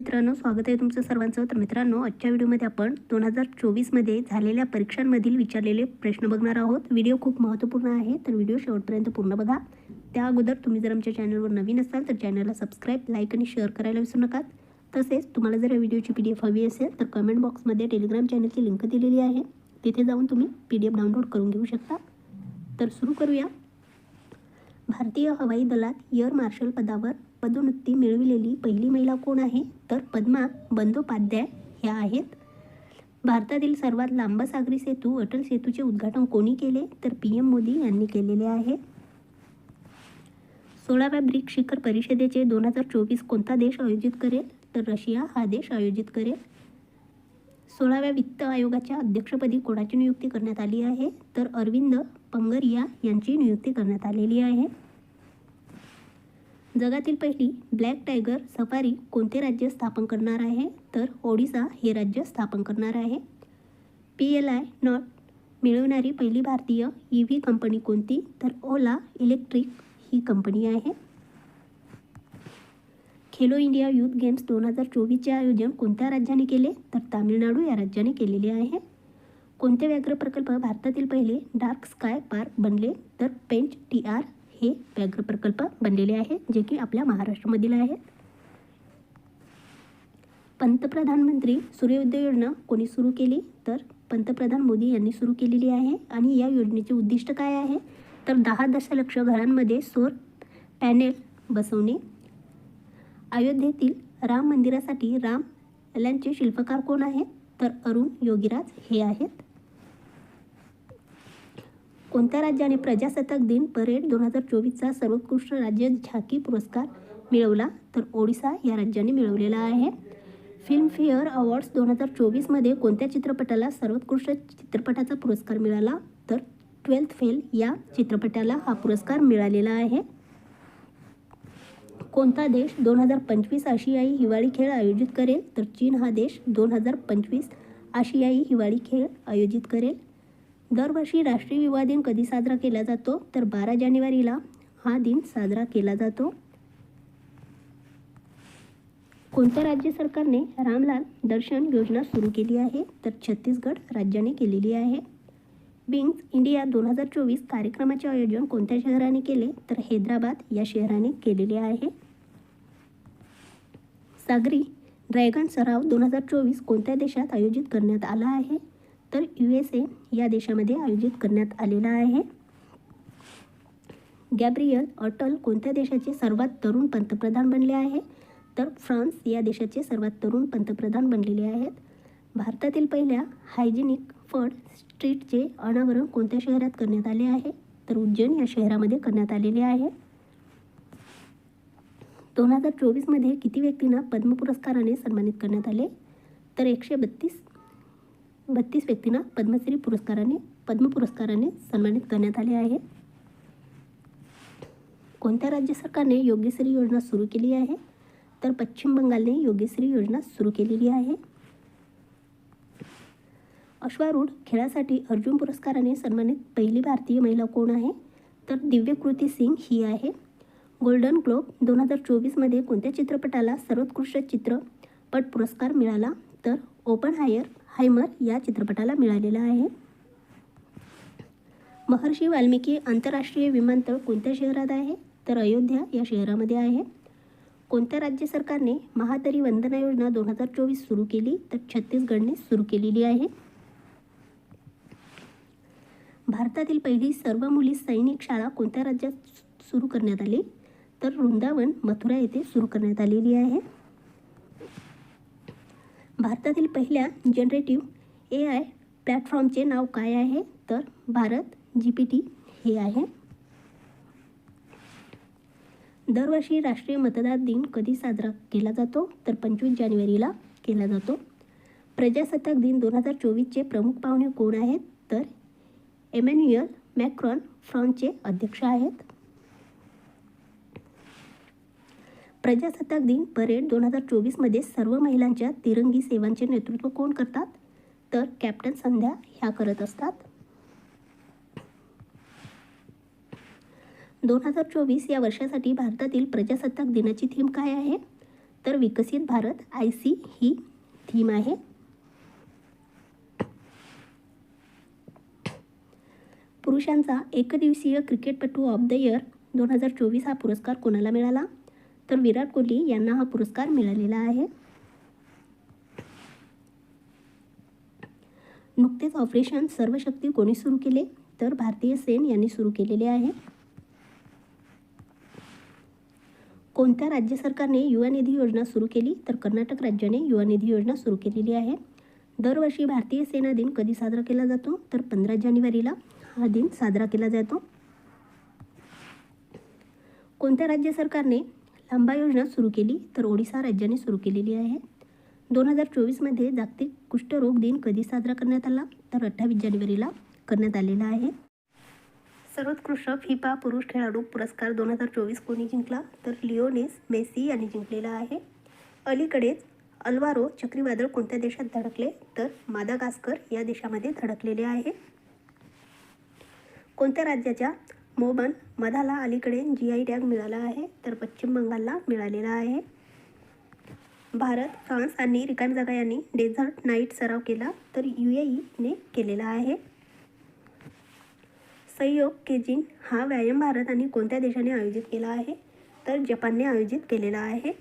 मित्रांनो स्वागत आहे तुमचं सर्वांचं. तर मित्रांनो आजच्या व्हिडिओमध्ये आपण दोन हजार चोवीसमध्ये झालेल्या परीक्षांमधील विचारलेले प्रश्न बघणार आहोत. व्हिडिओ खूप महत्त्वपूर्ण आहे तर व्हिडिओ शेवटपर्यंत पूर्ण बघा. त्या अगोदर तुम्ही जर आमच्या चॅनलवर नवीन असाल तर चॅनलला सबस्क्राईब लाईक आणि शेअर करायला विसरू नका. तसेच तुम्हाला जर या व्हिडिओची पी डी एफ हवी असेल तर कमेंट बॉक्समध्ये टेलिग्राम चॅनलची लिंक दिलेली आहे. तिथे जाऊन तुम्ही पी डी एफ डाउनलोड करून घेऊ शकता. तर सुरू करूया. भारतीय हवाई दलात एअर मार्शल पदावर पदोन्नती मिळविलेली पहिली महिला कोण आहे? तर पद्मा बंदोपाध्याय ह्या आहेत. भारतातील सर्वात लांब सागरी सेतू अटल सेतूचे उद्घाटन कोणी केले? तर पी एम मोदी यांनी केलेले आहे. सोळाव्या ब्रिक्स शिखर परिषदेचे दोन हजार चोवीस कोणता देश आयोजित करेल? तर रशिया हा देश आयोजित करेल. सोळाव्या वित्त आयोगाच्या अध्यक्षपदी कोणाची नियुक्ती करण्यात आली आहे? तर अरविंद पंगरिया यांची नियुक्ती करण्यात आलेली आहे. जगातील पहिली ब्लॅक टायगर सफारी कोणते राज्य स्थापन करणार आहे? तर ओडिसा हे राज्य स्थापन करणार आहे. पी एल आय नॉट मिळवणारी पहिली भारतीय ई व्ही कंपनी कोणती? तर ओला इलेक्ट्रिक ही कंपनी आहे. खेलो इंडिया यूथ गेम्स दोन हजार चोवीसचे आयोजन कोणत्या राज्याने केले? तर तामिळनाडू या राज्याने केलेले आहे. कोणते व्याघ्र प्रकल्प भारतातील पहिले डार्क स्काय पार्क बनले? तर पेंच टी आर हे व्याघ्र प्रकल्प बनलेले आहे जे की आपल्या महाराष्ट्रामधील आहेत पंतप्रधानमंत्री सूर्योदय योजना कोणी सुरू केली? तर पंतप्रधान मोदी यांनी सुरू केलेली आहे. आणि या योजनेचे उद्दिष्ट काय आहे? तर दहा दशलक्ष घरांमध्ये सौर पॅनेल बसवणे. अयोध्येतील राम मंदिरासाठी राम यांचे शिल्पकार कोण आहेत? तर अरुण योगीराज हे आहेत. कोणत्या राज्याने प्रजासत्ताक दिन परेड दोन हजार चोवीसचा सर्वोत्कृष्ट राज्य झाकी पुरस्कार मिळवला? तर ओडिसा या राज्याने मिळवलेला आहे. फिल्मफेअर अवॉर्ड्स दोन हजार चोवीसमध्ये कोणत्या चित्रपटाला सर्वोत्कृष्ट चित्रपटाचा पुरस्कार मिळाला? तर ट्वेल्थ फेल या चित्रपटाला हा पुरस्कार मिळालेला आहे. कोणता देश दोन हजार पंचवीस आशियाई हिवाळी खेळ आयोजित करेल? तर चीन हा देश दोन हजार पंचवीस आशियाई हिवाळी खेळ आयोजित करेल. दरवर्षी राष्ट्रीय युवा दिन कधी साजरा केला जातो? तर बारा जानेवारीला हा दिन साजरा केला जातो. कोणत्या राज्य सरकारने रामलाल दर्शन योजना सुरू केली आहे? तर छत्तीसगड राज्याने केलेली आहे. बिंग्स इंडिया दोन हजार चोवीस कार्यक्रमाचे आयोजन कोणत्या शहराने केले? तर हैदराबाद या शहराने केलेले आहे. सागरी ड्रॅगन सराव दोन हजार चोवीस कोणत्या देशात आयोजित करण्यात आला आहे? तर यू एस ए या देशामध्ये आयोजित करण्यात आलेला आहे. गॅब्रियल अटल कोणत्या देशाचे सर्वात तरुण पंतप्रधान बनले आहे? तर फ्रान्स या देशाचे सर्वात तरुण पंतप्रधान बनलेले आहेत. भारतातील पहिल्या हायजेनिक फड स्ट्रीटचे अनावरण कोणत्या शहरात करण्यात आले आहे? तर उज्जैन या शहरामध्ये करण्यात आलेले आहे. दोन हजार चोवीसमध्ये किती व्यक्तींना पद्म पुरस्काराने सन्मानित करण्यात आले? तर एकशे बत्तीस बत्तीस व्यक्तींना पद्मश्री पुरस्काराने पद्म पुरस्काराने सन्मानित करण्यात आले आहे. कोणत्या राज्य सरकारने योग्यश्री योजना सुरू केली आहे? तर पश्चिम बंगालने योग्यश्री योजना सुरू केलेली आहे. अश्वारूढ खेळासाठी अर्जुन पुरस्काराने सन्मानित पहिली भारतीय महिला कोण आहे? तर दिव्यकृती सिंग ही आहे. गोल्डन ग्लोब दोन हजार चोवीसमध्ये कोणत्या चित्रपटाला सर्वोत्कृष्ट चित्रपट पुरस्कार मिळाला? तर ओपन हायर हायमर या चित्रपटाला मिळालेला आहे. महर्षी वाल्मिकी आंतरराष्ट्रीय विमानतळ कोणत्या शहरात आहे? तर अयोध्या या शहरामध्ये आहे. कोणत्या राज्य सरकारने महातरी वंदना योजना दोन हजार चोवीस सुरू केली? तर छत्तीसगडने सुरू केलेली आहे. भारतातील पहिली सर्व मुली सैनिक शाळा कोणत्या राज्यात सुरू करण्यात आली? तर वृंदावन मथुरा येथे सुरू करण्यात आलेली आहे. भारतातील पहिल्या जनरेटिव्ह ए आय प्लॅटफॉर्मचे नाव काय आहे? तर भारत जी पी टी हे आहे. दरवर्षी राष्ट्रीय मतदार दिन कधी साजरा केला जातो? तर पंचवीस जानेवारीला केला जातो. प्रजासत्ताक दिन दोन हजार चोवीसचे प्रमुख पाहुणे कोण आहेत? तर एमॅन्युएल मॅक्रॉन फ्रान्सचे अध्यक्ष आहेत. प्रजासत्ताक दिन परेड दोन हजार चोवीसमध्ये सर्व महिलांच्या तिरंगी सेवांचे नेतृत्व कोण करतात? तर कॅप्टन संध्या ह्या करत असतात. दोन हजार चोवीस या वर्षासाठी भारतातील प्रजासत्ताक दिनाची थीम काय आहे? तर विकसित भारत आय सी ही थीम आहे. पुरुषांचा एकदिवसीय क्रिकेटपटू ऑफ द इयर दोन हजार चोवीस हा पुरस्कार कोणाला मिळाला? तर विराट कोहली यांना हा पुरस्कार मिळालेला आहे. नुकतेच ऑपरेशन सर्वशक्ती कोणी सुरू केले? तर भारतीय सेन यांनी सुरू केलेले आहे. कोणत्या राज्य सरकारने युवा निधी योजना सुरू केली? तर कर्नाटक राज्याने युवा निधी योजना सुरू केलेली आहे. दरवर्षी भारतीय सेना दिन कधी साजरा केला जातो? तर पंधरा जानेवारीला हा दिन साजरा केला जातो. कोणत्या राज्य सरकारने थांबा योजना सुरू केली तर ओडिसा राज्याने सुरू केलेली आहे. दोन हजार चोवीसमध्ये जागतिक कुष्ठरोग दिन कधी साजरा करण्यात आला? तर अठ्ठावीस जानेवारीला करण्यात आलेला आहे. सर्वोत्कृष्ट फिफा पुरुष खेळाडू पुरस्कार दोन हजार चोवीस कोणी जिंकला? तर लिओनेस मेसी यांनी जिंकलेला आहे. अलीकडेच अल्वारो चक्रीवादळ कोणत्या देशात धडकले? तर मादागास्कर या देशामध्ये धडकलेले आहे. कोणत्या राज्याच्या मोबन मधाला अलीकडे जी आय टॅग मिळाला आहे तर पश्चिम बंगालला मिळालेला आहे. भारत फ्रान्स आणि रिकाम जागा यांनी डेझर्ट नाईट सराव केला तर यू ए ईने केलेला आहे. संयोग केजिंग हा व्यायाम भारत आणि कोणत्या देशाने आयोजित केला आहे तर जपानने आयोजित केलेला आहे.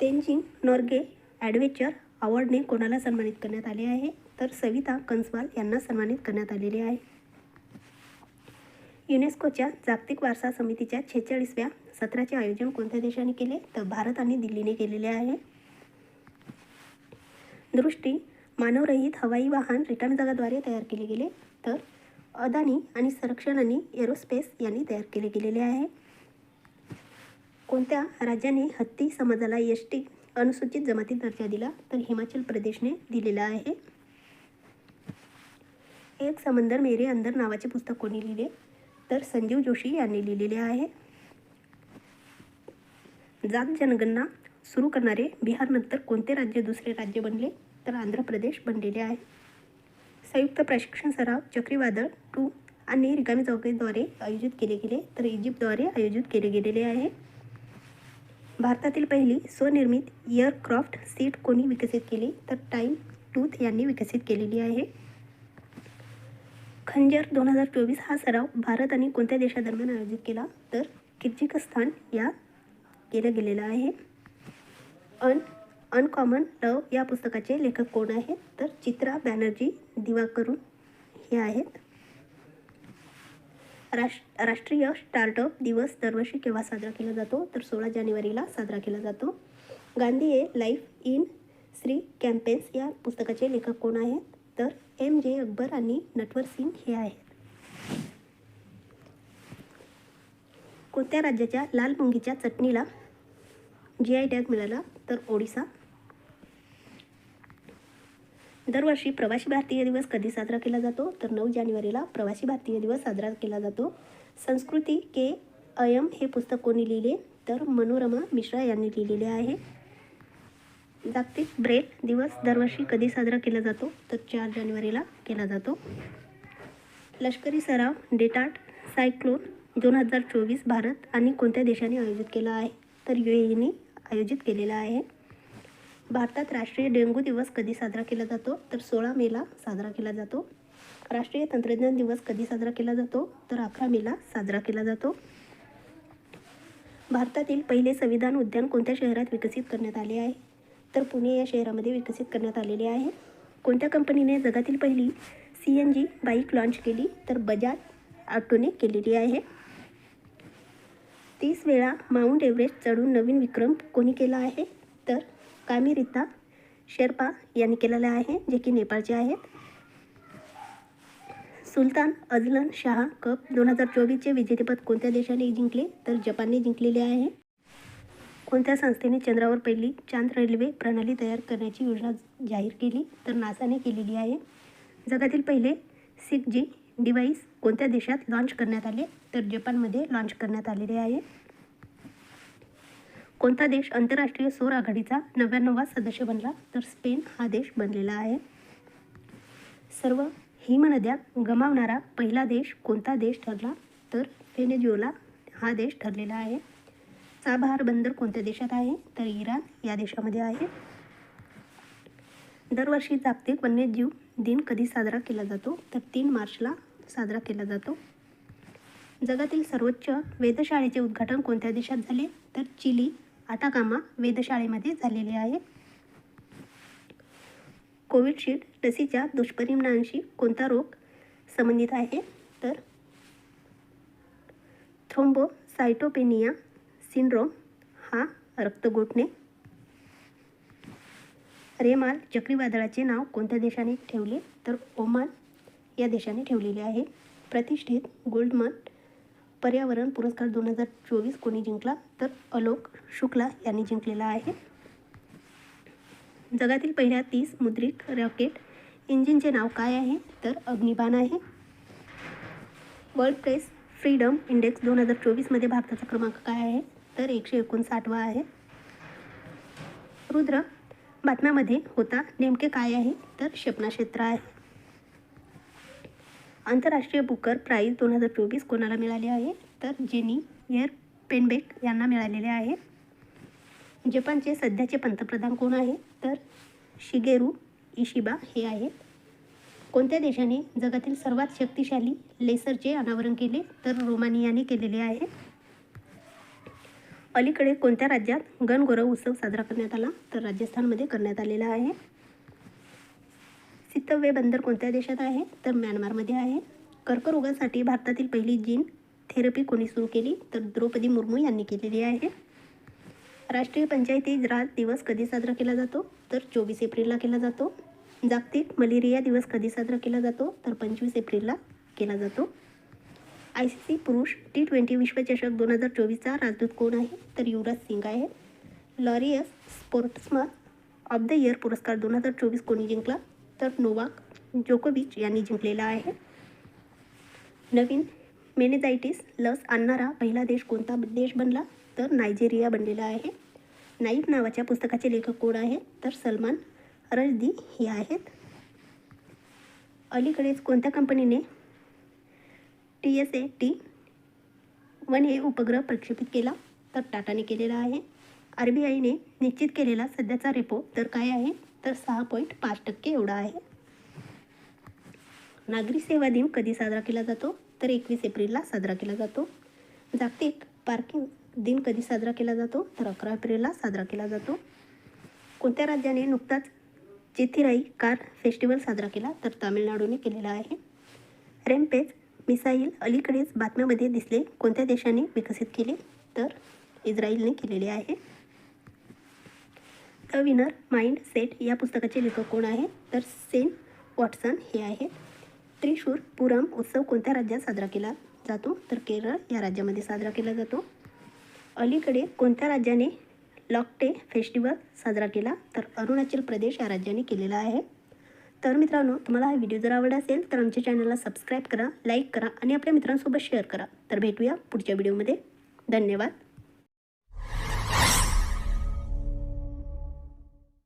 तेनजिंग नॉर्गे ॲडव्हेचर अवॉर्डने कोणाला सन्मानित करण्यात आले आहे तर सविता कंसवाल यांना सन्मानित करण्यात आलेले आहे. युनेस्कोच्या जागतिक वारसा समितीच्या छेचाळीसव्या सत्राचे आयोजन कोणत्या देशाने केले? तर भारत आणि दिल्लीने केलेले आहे. दृष्टी मानवरहित हवाई वाहन रिकाम्या जागाद्वारे तयार केले गेले. तर अदानी आणि संरक्षण आणि एरोस्पेस यांनी तयार केले गेलेले आहे. कोणत्या राज्याने हत्ती समाजाला एस टी अनुसूचित जमातीत दर्जा दिला? तर हिमाचल प्रदेशने दिलेला आहे. एक समंदर मेरे अंदर नावाचे पुस्तक कोणी लिहिले? तर संजीव जोशी यांनी लिहिलेले आहे. जात जनगणना सुरू करणारे बिहारनंतर कोणते राज्य दुसरे राज्य बनले? तर आंध्र प्रदेश बनलेले आहे. संयुक्त प्रशिक्षण सराव चक्रीवादळ टू आणि रिकामी चौकीद्वारे आयोजित केले गेले तर इजिप्तद्वारे आयोजित केले गेलेले आहे. भारतातील पहिली स्वनिर्मित एअरक्राफ्ट सीट कोणी विकसित केली? तर टाईम टूथ यांनी विकसित केलेली आहे. खंजर दोन हजार चोवीस हा सराव भारत आणि कोणत्या देशादरम्यान आयोजित केला? तर किर्जिकस्तान या केलं गेलेलं आहे. अन अनकॉमन लव या पुस्तकाचे लेखक कोण आहेत? तर चित्रा बॅनर्जी दिवाकरून हे आहेत. राष्ट्र राष्ट्रीय स्टार्टअप दिवस दरवर्षी केव्हा साजरा केला जातो? तर सोळा जानेवारीला साजरा केला जातो. Gandhi a life in three campaigns या पुस्तकाचे लेखक कोण आहेत? तर एम जे अकबर आणि नटवर सिंग हे आहेत. कोणत्या राज्याच्या लाल मुंगीच्या चटणीला जी आय टॅग मिळाला? तर ओडिसा. दरवर्षी प्रवासी भारतीय दिवस कधी साजरा केला जातो? तर नऊ जानेवारीला प्रवासी भारतीय दिवस साजरा केला जातो. संस्कृती के अयम हे पुस्तक कोणी लिहिले? तर मनोरमा मिश्रा यांनी लिहिलेले आहे. जागतिक ब्रेल दिवस दरवर्षी कधी साजरा केला जातो? तर चार जानेवारीला केला जातो. लष्करी सराव डेटाट सायक्लोन दोन हजार चोवीस भारत आणि कोणत्या देशाने आयोजित केला आहे? तर यू एने आयोजित केलेला आहे. भारतात राष्ट्रीय डेंग्यू दिवस कधी साजरा केला जातो? तर सोळा मेला साजरा केला जातो. राष्ट्रीय तंत्रज्ञान दिवस कधी साजरा केला जातो? तर अकरा मेला साजरा केला जातो. भारतातील पहिले संविधान उद्यान कोणत्या शहरात विकसित करण्यात आले आहे? तर पुणे या शहरामध्ये विकसित करण्यात आलेले आहे. कोणत्या कंपनीने जगातील पहिली C N G bike launch केली? तर बजाज ऑटोने केलेली आहे. तीस वेळा माउंट एव्हरेस्ट चढून नवीन विक्रम कोणी केला आहे? तर कामिरिता शेर्पा यांनी केलेला आहे जे की नेपाळचे आहेत. सुलतान अजलन शाह कप दोन हजार चोवीसचे विजेतेपद कोणत्या देशाने जिंकले? तर जपानने जिंकलेले आहे. कोणत्या संस्थेने चंद्रावर पहिली चांद रेल्वे प्रणाली तयार करण्याची योजना जाहीर केली? तर नासाने केलेली आहे. जगातील पहिले सिक्स जी डिव्हाइस कोणत्या देशात लॉन्च करण्यात आले? तर जपानमध्ये लॉन्च करण्यात आलेले आहे. कोणता देश आंतरराष्ट्रीय सौर आघाडीचा नव्याण्णवा सदस्य बनला? तर स्पेन हा देश बनलेला आहे. सर्व हिमनद्या गमावणारा पहिला देश कोणता देश ठरला? तर व्हेनेझुएला हा देश ठरलेला आहे. चाबहार बंदर कोणत्या देशात आहे? तर इराण या देशामध्ये आहे. दरवर्षी जागतिक वन्यजीव दिन कधी साजरा केला जातो? तर तीन मार्चला साजरा केला जातो. जगातील सर्वोच्च वेधशाळेचे उद्घाटन कोणत्या देशात झाले? तर चिली आटाकामा वेधशाळेमध्ये झालेले आहे. कोविडशिल्ड लसीच्या दुष्परिणामांशी कोणता रोग संबंधित आहे? तर थ्रोम्बोसायटोपेनिया सिंड्रोम हा रक्तगोठणे. रेमाल चक्रीवादळाचे नाव कोणत्या देशाने ठेवले? तर ओमान या देशाने ठेवलेले आहे. प्रतिष्ठित गोल्डमन पर्यावरण पुरस्कार दोन हजार चोवीस कोणी जिंकला? तर अलोक शुक्ला यांनी जिंकलेला आहे. जगातील पहिल्या तीस मुद्रित रॉकेट इंजिनचे नाव काय आहे? तर अग्निबाण आहे. वर्ल्ड प्रेस फ्रीडम इंडेक्स दोन हजार चोवीसमध्ये भारताचा क्रमांक काय आहे? तर एकशे एकोणसाठवा आहे. रुद्र बातम्यामध्ये होता नेमके काय आहे? तर क्षेपणाक्षेत्र आहे. आंतरराष्ट्रीय बुकर प्राईज दोन हजार चोवीस कोणाला मिळाले आहे? तर जेनी एअर पेनबेक यांना मिळालेले आहे. जपानचे सध्याचे पंतप्रधान कोण आहे? तर शिगेरू इशिबा हे आहेत. कोणत्या देशाने जगातील सर्वात शक्तिशाली लेसरचे अनावरण केले? तर रोमानियाने केलेले आहे. अलीकडे कोणत्या राज्यात गणगौरव उत्सव साजरा करण्यात आला? तर राजस्थानमध्ये करण्यात आलेला आहे. सितव्य बंदर कोणत्या देशात आहे? तर म्यानमारमध्ये आहे. कर्करोगासाठी भारतातील पहिली जीन थेरपी कोणी सुरू केली? तर द्रौपदी मुर्मू यांनी केलेली आहे. राष्ट्रीय पंचायती राज दिवस कधी साजरा केला जातो? तर चोवीस एप्रिलला केला जातो. जागतिक मलेरिया दिवस कधी साजरा केला जातो? तर पंचवीस एप्रिलला केला जातो. आय सी सी पुरुष टी ट्वेंटी विश्वचषक दोन हजार चोवीसचा राजदूत कोण आहे? तर युवराज सिंग आहे. Laureus sportsman of the year पुरस्कार दोन हजार चोवीस कोणी जिंकला? तर नोवाक जोकोविच यांनी जिंकलेला आहे. नवीन मेनेजायटिस लस आणणारा पहिला देश कोणता देश बनला? तर नायजेरिया बनलेला आहे. नाईफ नावाच्या पुस्तकाचे लेखक कोण आहे? तर सलमान रजदी हे आहेत. अलीकडेच कोणत्या कंपनीने T S A T one हे उपग्रह प्रक्षेपित केला तर टाटाने केलेला आहे. आर बी आयने निश्चित केलेला सध्याचा रेपो तर काय आहे? तर सहा पॉईंट पाच टक्के एवढा आहे. नागरी सेवा दिन कधी साजरा केला जातो? तर एकवीस एप्रिलला साजरा केला जातो. जागतिक पार्किंग दिन कधी साजरा केला जातो? तर अकरा एप्रिलला साजरा केला जातो. कोणत्या राज्याने नुकताच चेथिराई कार फेस्टिवल साजरा केला? तर तामिळनाडूने केलेला आहे. रेमपेज मिसाईल अलीकडेच बातम्यामध्ये दिसले. कोणत्या देशाने विकसित केले? तर इस्रायलने केलेले आहे. द विनर माइंड सेट या पुस्तकाचे लेखक कोण आहे? तर सेन वॉटसन हे आहेत. त्रिशूर पुरम उत्सव कोणत्या राज्यात साजरा केला जातो? तर केरळ या राज्यामध्ये साजरा केला जातो. अलीकडे कोणत्या राज्याने लॉकटे फेस्टिवल साजरा केला? तर अरुणाचल प्रदेश या राज्याने केलेला आहे. तर मित्रांनो तुम्हाला हा व्हिडिओ जर आवडला असेल तर आमच्या चॅनलला सबस्क्राईब करा लाईक करा आणि आपल्या मित्रांसोबत शेअर करा. तर भेटूया पुढच्या व्हिडिओमध्ये. धन्यवाद.